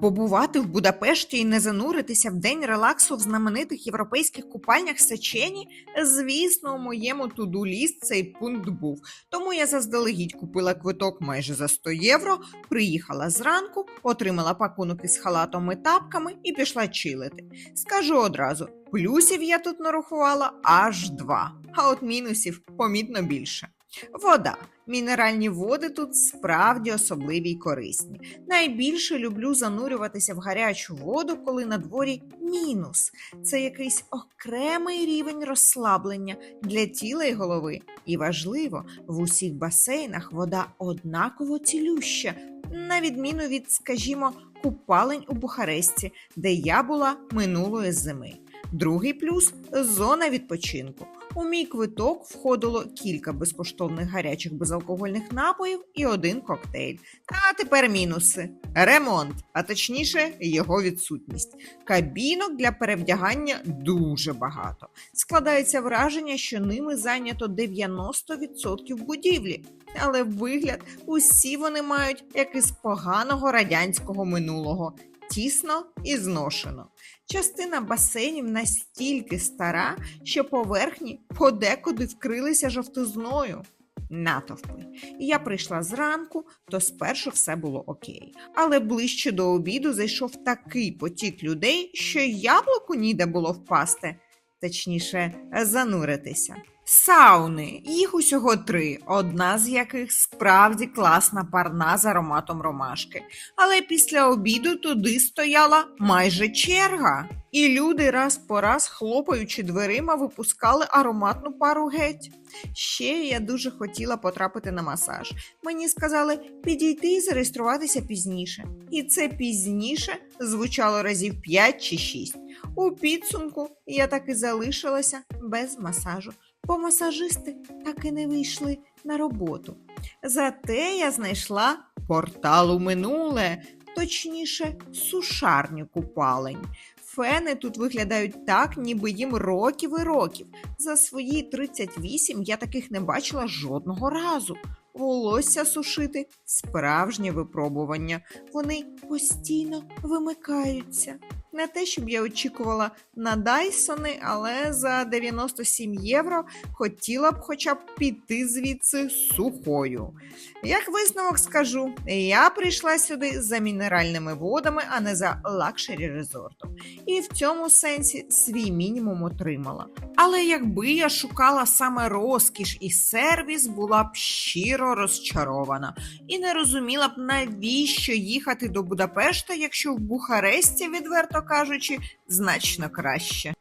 Побувати в Будапешті і не зануритися в день релаксу в знаменитих європейських купальнях Сечені, звісно, у моєму туду ліст цей пункт був. Тому я заздалегідь купила квиток майже за 100 євро, приїхала зранку, отримала пакунок із халатом і тапками і пішла чилити. Скажу одразу, плюсів я тут нарахувала аж два, а от мінусів помітно більше. Вода. Мінеральні води тут справді особливі й корисні. Найбільше люблю занурюватися в гарячу воду, коли на дворі мінус. Це якийсь окремий рівень розслаблення для тіла і голови. І важливо, в усіх басейнах вода однаково цілюща, на відміну від, скажімо, купалень у Бухаресті, де я була минулої зими. Другий плюс зона відпочинку. У мій квиток входило кілька безкоштовних гарячих безалкогольних напоїв і один коктейль. А тепер мінуси: ремонт, а точніше, його відсутність. Кабінок для перевдягання дуже багато. Складається враження, що ними зайнято 90% будівлі. Але вигляд усі вони мають як із поганого радянського минулого, тісно і зношено. Частина басейнів настільки стара, що поверхні подекуди вкрилися жовтизною. Натовпи. І Я прийшла зранку, то спершу все було окей. Але ближче до обіду зайшов такий потік людей, що яблуку ніде було впасти, точніше, зануритися. Сауни, їх усього три, одна з яких справді класна парна з ароматом ромашки. Але після обіду туди стояла майже черга. І люди раз по раз, хлопаючи дверима, випускали ароматну пару геть. Ще я дуже хотіла потрапити на масаж. Мені сказали підійти і зареєструватися пізніше. І це пізніше звучало разів 5 чи 6. У підсумку я так і залишилася без масажу, бо масажисти так і не вийшли на роботу. Зате я знайшла портал у минуле, точніше, сушарню купалень. Фени тут виглядають так, ніби їм років і років. За свої 38 я таких не бачила жодного разу. Волосся сушити справжнє випробування. Вони постійно вимикаються. Не те, щоб я очікувала на Дайсони, але за 97 євро хотіла б хоча б піти звідси сухою. Як висновок скажу, я прийшла сюди за мінеральними водами, а не за лакшері резортом. І в цьому сенсі свій мінімум отримала. Але якби я шукала саме розкіш і сервіс, була б щиро розчарована і не розуміла б, навіщо їхати до Будапешта, якщо в Бухаресті, відверто кажучи, значно краще.